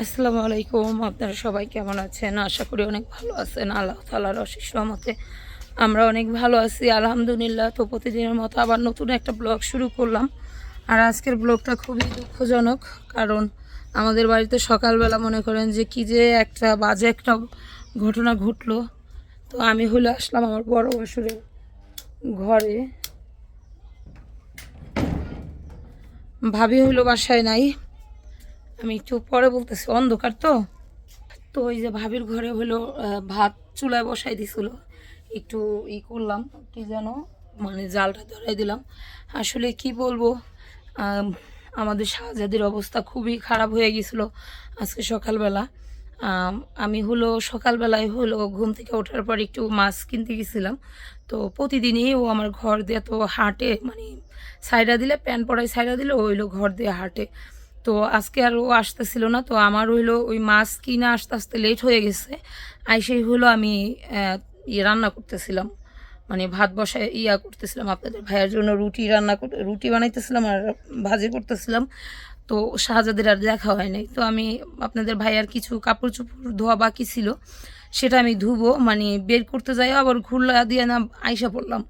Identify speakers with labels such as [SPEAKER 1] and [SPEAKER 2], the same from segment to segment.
[SPEAKER 1] আসসালামু আলাইকুম, আপনারা সবাই কেমন আছেন? আশা করি অনেক ভালো আছেন। আল্লাহ তালার অশেষ রহমতে আমরা অনেক ভালো আছি। আলহামদুলিল্লাহ, তো প্রতিদিনের মতো আবার নতুন একটা ব্লগ শুরু করলাম। আর আজকের ব্লগটা খুবই দুঃখজনক, কারণ আমাদের বাড়িতে সকালবেলা মনে করেন যে কি যে একটা বাজে একটা ঘটনা ঘটলো। তো আমি হলে আসলাম আমার বড় বাসুরের ঘরে। ভাবি হলো বাসায় নাই। আমি একটু পরে বলতেছি, অন্ধকার তো? তো ওই যে ভাবির ঘরে হলো ভাত চুলায় বসাই দিছিল। একটু ই করলাম, কি যেন মানে জালটা ধরাই দিলাম। আসলে কি বলব আমাদের শাহজাদির অবস্থা খুবই খারাপ হয়ে গেছিল আজকে সকালবেলা। আমি হলো, সকালবেলায় হলো, ঘুম থেকে ওঠার পর একটু মাছ কিনতে গেছিলাম। তো প্রতিদিনই ও আমার ঘর দিয়ে তো হাঁটে মানে সাইডা দিলে, প্যান্ট পরাই সাইডা দিলে ও হইল ঘর দিয়ে হাঁটে। তো আজকে আর ও আসতেছিল না, তো আমার হইল ওই মাছ কিনা আসতে আসতে লেট হয়ে গেছে। আইসেই হলো আমি ইয়ে রান্না করতেছিলাম। মানে ভাত বসায় ইয়া করতেছিলাম আপনাদের ভাইয়ের জন্য রুটি রান্না রুটি বানাইতেছিলাম আর ভাজি করতেছিলাম। তো শাহজাদের আর দেখা হয় নাই। তো আমি আপনাদের ভাইয়ার কিছু কাপড় চোপড় ধোয়া বাকি ছিল। সেটা আমি ধুবো মানে বের করতে যাই, আবার ঘুরলা দিয়ে না আইসা পড়লাম।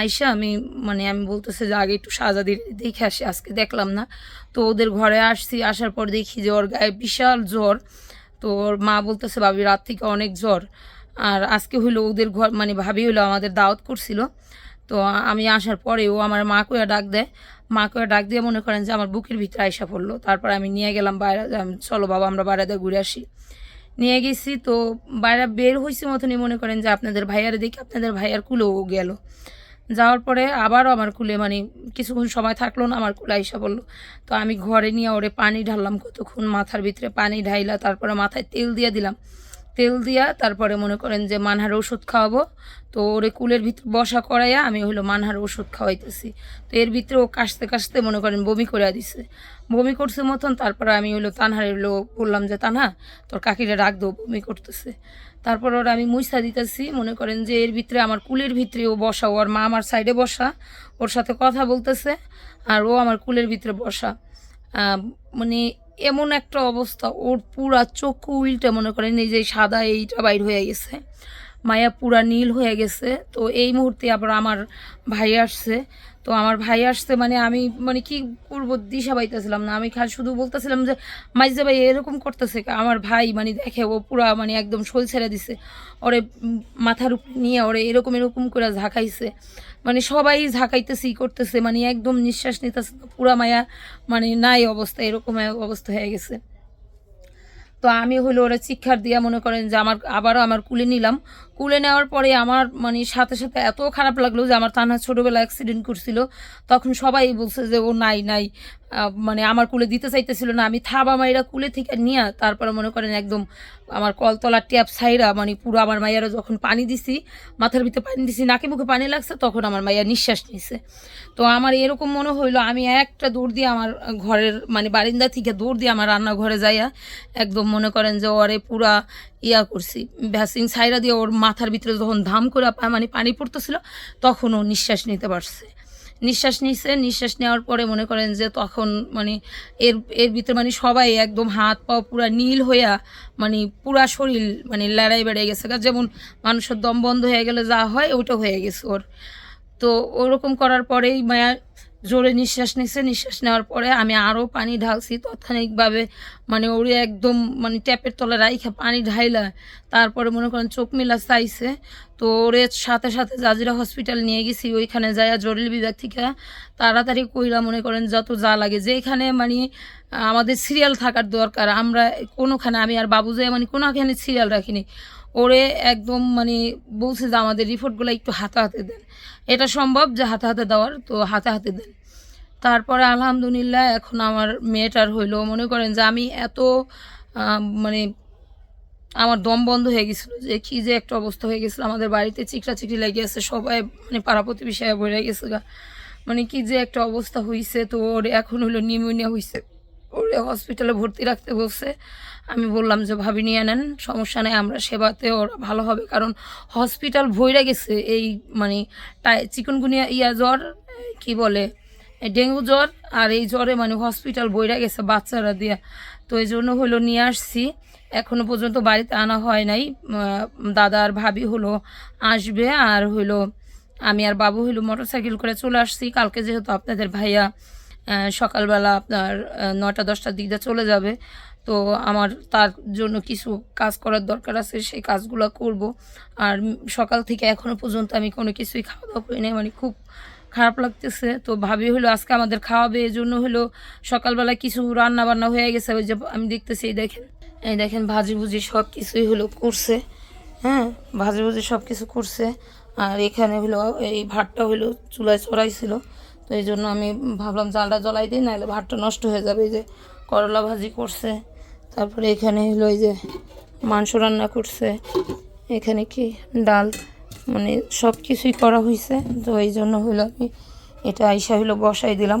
[SPEAKER 1] আইসা আমি মানে আমি বলতেছে যে আগে একটু শাহজাদির দেখে আসি, আজকে দেখলাম না। তো ওদের ঘরে আসছি, আসার পর দেখি যে ওর গায়ে বিশাল জ্বর। তো ওর মা বলতেছে, ভাবি, রাত থেকে অনেক জ্বর। আর আজকে হইল ওদের ঘর মানে ভাবি হইল আমাদের দাওয়াত করছিল। তো আমি আসার পরে ও আমার মা কইয়া ডাক দেয়। মা কইয়া ডাক দিয়ে মনে করেন যে আমার বুকের ভিতরে আইসা পড়ল। তারপর আমি নিয়ে গেলাম বাইরে চলো বাবা, আমরা বাইরে দিয়ে ঘুরে আসি। নিয়ে গেছি, তো বাইরে বের হয়েছি মতনই মনে করেন যে আপনাদের ভাইয়ার দেখি আপনাদের ভাইয়ার কুলেও গেল। যাওয়ার পরে আবারও আমার কুলে মানে কিছুক্ষণ সময় থাকল না, আমার কুলে আইসা বলল, তো আমি ঘরে নিয়ে ওরে পানি ঢাললাম কতক্ষণ, মাথার ভিতরে পানি ঢাইলা, তারপরে মাথায় তেল দিয়ে দিলাম। তেল দিয়া তারপরে মনে করেন যে মানহার ওষুধ খাওয়াবো। তো ওরে কুলের ভিতরে বসা করাইয়া আমি হলো মানহার ওষুধ খাওয়াইতেছি। তো এর ভিতরে ও কাশতে কাশতে মনে করেন বমি করে দিছে। বমি করছে মতন, তারপরে আমি হলো তানহার হলো বললাম যে, তানহা, তোর কাকিরে রাখ দো বমি করতেছে। তারপর ওর আমি মুইসা দিতেছি, মনে করেন যে এর ভিতরে আমার কুলের ভিতরে ও বসা ওর মা আমার সাইডে বসা, ওর সাথে কথা বলতেছে, আর ও আমার কুলের ভিতরে বসা। মানে এমন একটা অবস্থা। ওর পুরা চক্ষু উইলটা মনে করেন এই যে সাদা এইটা বাইর হয়ে গেছে। মায়া পুরা নীল হয়ে গেছে। তো এই মুহূর্তে আবার আমার ভাই আসছে। তো আমার ভাই আসছে মানে আমি মানে কি করব দিশা পাইতেছিলাম না। আমি খালি শুধু বলতেছিলাম যে, মাইজা ভাই, এরকম করতেছে? আমার ভাই মানে দেখে ও পুরা মানে একদম শোল ছেড়ে দিছে। ওরে মাথার উপর নিয়ে ওরে এরকম এরকম করে ঝাঁকাইছে। মানে সবাই ঝাঁকাইতেছে করতেছে। মানে একদম নিঃশ্বাস নিতেছে। পুরা মায়া মানে নাই অবস্থা, এরকম অবস্থা হয়ে গেছে। তো আমি হলো ওরা শিক্ষার দিয়া মনে করেন যে আমার, আবারও আমার কুলে নিলাম। কুলে নেওয়ার পরে আমার মানে সাথে সাথে এত খারাপ লাগল যে আমার তানহা ছোটোবেলা অ্যাক্সিডেন্ট করছিল। তখন সবাই বলছে যে ও নাই নাই। মানে আমার কুলে দিতে চাইতেছিল না, আমি থাবা মাইরা কুলে থেকে নিয়ে তারপরে মনে করেন একদম আমার কলতলার ট্যাপ সাইরা মানে পুরো আমার মাইয়ারা যখন পানি দিছি, মাথার ভিতরে পানি দিছি, নাকে মুখে পানি লাগছে, তখন আমার মাইয়া নিঃশ্বাস নিছে। তো আমার এরকম মনে হইল, আমি একটা দৌড় দিয়ে আমার ঘরের মানে বারিন্দা থেকে দৌড় দিয়ে আমার রান্নাঘরে যাইয়া একদম মনে করেন যে ওরে পুরা ইয়া করছি, ভ্যাসিং সাইরা দিয়ে ওর মাথার ভিতরে যখন ধাম করে মানে পানি পড়তেছিল, তখন ও নিঃশ্বাস নিতে পারছে। নিঃশ্বাস নিছে, নিঃশ্বাস নেওয়ার পরে মনে করেন যে তখন মানে এর এর ভিতরে মানে সবাই একদম হাত পা পুরা নীল হইয়া মানে পুরা শরীর মানে লড়াই বেড়ে গেছে। যেমন মানুষের দম বন্ধ হয়ে গেলে যা হয়, ওইটা হয়ে গেছে ওর। তো ওরকম করার পরেই মায়া জোরে নিঃশ্বাস নিচ্ছে নিঃশ্বাস নেওয়ার পরে আমি আরও পানি ঢালছি তাৎক্ষণিকভাবে। মানে ওরে একদম মানে ট্যাপের তলে রাইখা পানি ঢাইলা তারপরে মনে করেন চোখ মিলা চাইছে। তো ওরে সাথে সাথে জাজিরা হসপিটাল নিয়ে গেছি, ওইখানে যাইয়া জরুরি বিভাগ থেকে তাড়াতাড়ি কইরা মনে করেন যত যা লাগে। যেখানে মানে আমাদের সিরিয়াল থাকার দরকার, আমরা কোনোখানে আমি আর বাবু যায় মানে কোনোখানে সিরিয়াল রাখিনি। ওরে একদম মানে বলছে যে আমাদের রিপোর্টগুলো একটু হাতে হাতে দেন। এটা সম্ভব যে হাতে হাতে দেওয়ার, তো হাতে হাতে দেন। তারপরে আলহামদুলিল্লাহ এখন আমার মেয়েটার হইল, মনে করেন যে আমি এত মানে আমার দম বন্ধ হয়ে গেছিল যে কি যে একটা অবস্থা হয়ে গেছিল। আমাদের বাড়িতে চিকটা চিকটি লেগে আছে, সবাই মানে পাড়া প্রতিবেশী ভরে গেছে মানে কি যে একটা অবস্থা হয়েছে তো ওর এখন হলো নিউমোনিয়া হয়েছে ওরে হসপিটালে ভর্তি রাখতে বলছে। আমি বললাম যে, ভাবি, নিয়ে নেন, সমস্যা নেই, আমরা সেবাতে ওরা ভালো হবে। কারণ হসপিটাল ভইরা গেছে এই মানে চিকনগুনিয়া ইয়া জ্বর, কি বলে ডেঙ্গু জ্বর, আর এই জ্বরে মানে হসপিটাল বইরা গেছে বাচ্চারা দিয়া। তো এই জন্য হলো নিয়ে আসছি। এখনও পর্যন্ত বাড়িতে আনা হয় নাই। দাদা আর ভাবি হলো আসবে, আর হলো আমি আর বাবু হলো মোটরসাইকেল করে চলে আসছি। কালকে যেহেতু আপনাদের ভাইয়া সকালবেলা আপনার নটা দশটার দিক দিয়ে চলে যাবে। তো আমার তার জন্য কিছু কাজ করার দরকার আছে, সেই কাজগুলো করব। আর সকাল থেকে এখনও পর্যন্ত আমি কোনো কিছুই খাওয়া দাওয়া করি নাই মানে খুব খারাপ লাগতেছে। তো ভাবি হলো আজকে আমাদের খাওয়াবে এই জন্য হলো সকালবেলা কিছু রান্না বান্না হয়ে গেছে। ওই যে আমি দেখতেছি, এই দেখেন এই দেখেন ভাজি ভুজি সব কিছুই হলো করছে। হ্যাঁ ভাজি ভুজি সব কিছু করছে। আর এখানে হলো এই ভাতটা হলো চুলায় চড়াইছিল। তো এই জন্য আমি ভাবলাম জালটা জ্বলাই দিই, নাহলে ভাতটা নষ্ট হয়ে যাবে। যে করলা ভাজি করছে, তারপরে এখানে হলো এই যে মাংস রান্না করছে, এখানে কি ডাল মানে সব কিছুই করা হয়েছে তো এই জন্য হলো আমি এটা আইসা হলো বসাই দিলাম।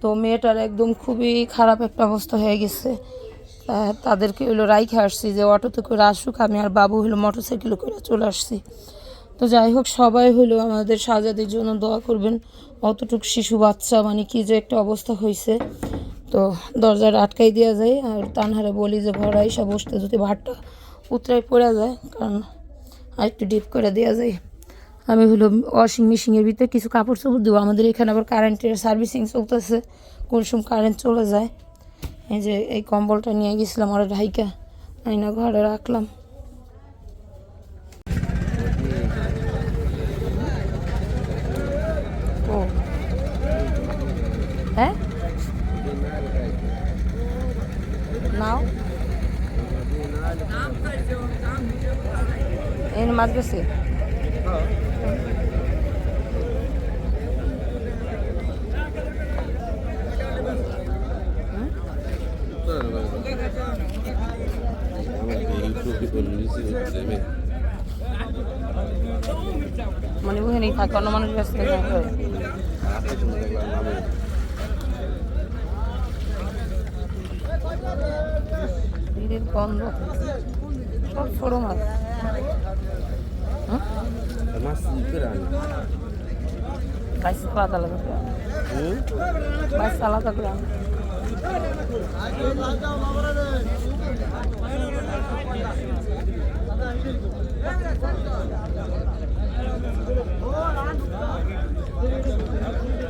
[SPEAKER 1] তো মেয়েটার একদম খুবই খারাপ একটা অবস্থা হয়ে গেছে। তাদেরকে হলো রাইখে আসছি যে অটোতে করে আসুক, আমি আর বাবু হলো মোটরসাইকেলে করে চলে আসছি। তো যাই হোক, সবাই হলো আমাদের সাজাদের জন্য দোয়া করবেন। অতটুক শিশু বাচ্চা মানে কি যে একটা অবস্থা হয়েছে তো দরজাটা আটকাই দেওয়া যায়, আর তানহারে বলি যে ঘরে এসে বসতে যদি ভাতটা উতরাই পড়ে যায়, কারণ আর একটু ডিপ করে দেওয়া যায়। আমি হলো ওয়াশিং মেশিনের ভিতরে কিছু কাপড় চোপড় দেবো। আমাদের এখানে আবার কারেন্টের সার্ভিসিং চলতেছে। কোন সময় কারেন্ট চলে যায়। এই যে এই কম্বলটা নিয়ে গেছিলাম আর ঢাইকা আইনা ঘরে রাখলাম ও হ্যাঁ নাও এই মাছ গেছে মানে ওখানেই থাকে অন্য মানুষ ব্যস্ত গন্ধ। সব ছোট মাছ বাইশ আলাদা আলাদা করে আনো। বাইশ আলাদা করে আনো। এই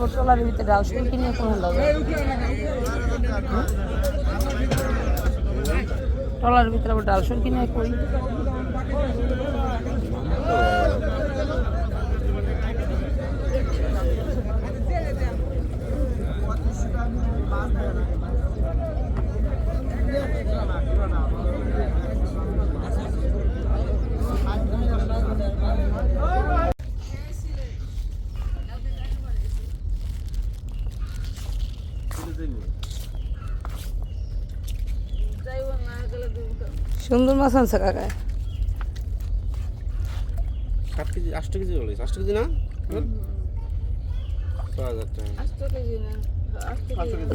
[SPEAKER 1] আবার ট্রলারের ভিতরে ডাল শুল কিনে কোনো লাগে ট্রলারের ভিতরে আবার ডাল কই? সুন্দর মাছ আনছে কাকা
[SPEAKER 2] সাত কেজি আষ্ট কেজি বলে আষ্ট কেজি না?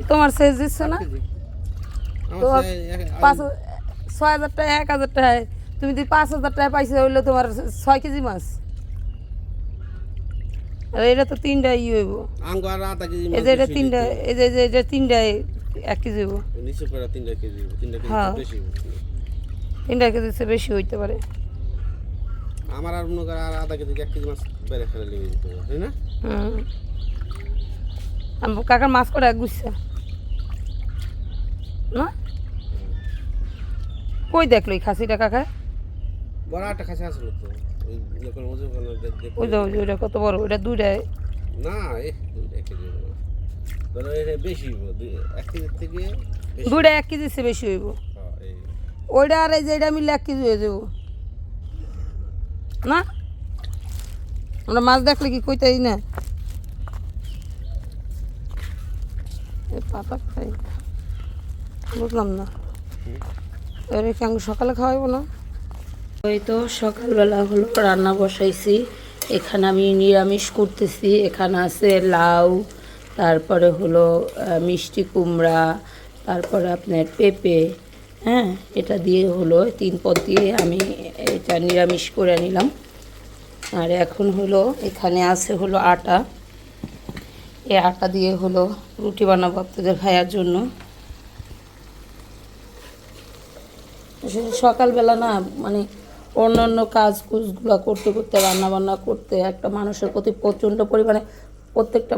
[SPEAKER 1] তোমার সাইজ দিচ্ছে না?
[SPEAKER 2] আমার
[SPEAKER 1] তো
[SPEAKER 2] সে এক-
[SPEAKER 1] পাঁচ ছয় হাজার টাকা এক হাজার টাকায় তুমি যদি পাঁচ হাজার টাকা পাইছো হইল তোমার ছয় কেজি মাছ। আর এটা তো তিনটাই ই হইব এই যে এটা তিনটা এই যে এই যে এটা তিনটায় এক কেজি হইব।
[SPEAKER 2] করে তিনটা কেজি তিনটা
[SPEAKER 1] হ্যাঁ।
[SPEAKER 2] বেশি
[SPEAKER 1] তিনটা কেজি চেয়ে বেশি হইতে পারে।
[SPEAKER 2] আমার আর মনে করে আর আধা কেজি এক কেজি মাছ বেড়ে ফেলে লেগে যেতে হবে তাই না?
[SPEAKER 1] হুম। কাকার মাছ কটা গুছছে? না? কই দেখল এই খাসিটা কাকা?
[SPEAKER 2] বড় একটা খাসি আসলো তো। ওই
[SPEAKER 1] যে ওইটা কত বড়? ওইটা দুইটায়
[SPEAKER 2] না দুইটা বেশি এক কেজির থেকে
[SPEAKER 1] দুইটা এক কেজি চেয়ে বেশি হইব।
[SPEAKER 2] হ্যাঁ,
[SPEAKER 1] ওইটা আর এই যে এটা মিলে এক কেজি হয়ে যাব। না? আমরা মাছ দেখলে কি কইতাই না? পাতা খাই। বুঝলাম না। এর সকালে খাওয়াইবো না? ওই তো সকালবেলা হলো, রান্না বসাইছি। এখানে আমি নিরামিষ করতেছি। এখানে আছে লাউ, তারপরে হলো মিষ্টি কুমড়া, তারপরে আপনার পেঁপে হ্যাঁ? এটা দিয়ে হলো তিন পদ দিয়ে আমি এটা নিরামিষ করে নিলাম। আর এখন হলো, এখানে আছে হলো আটা। এই আটা দিয়ে হলো, রুটি বানাবো আপনাদের খাওয়ার জন্য। সকালবেলা না মানে অন্যান্য কাজ কুজগুলো করতে করতে রান্না বান্না করতে, একটা মানুষের প্রতি প্রচণ্ড পরিমাণে প্রত্যেকটা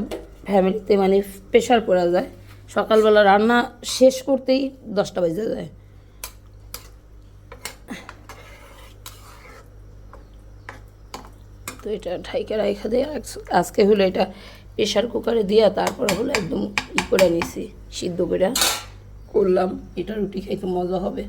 [SPEAKER 1] ফ্যামিলিতে মানে প্রেশার পড়া যায়। সকালবেলা রান্না শেষ করতেই দশটা বেজে যায়। তো এটা ঠাইকে রাইখা দিয়ে আজকে হলো এটা প্রেশার কুকারে দিয়া তারপরে হলো একদম ই করে নিছি, সিদ্ধ করে। করলাম, এটা রুটি খাইতে মজা হবে।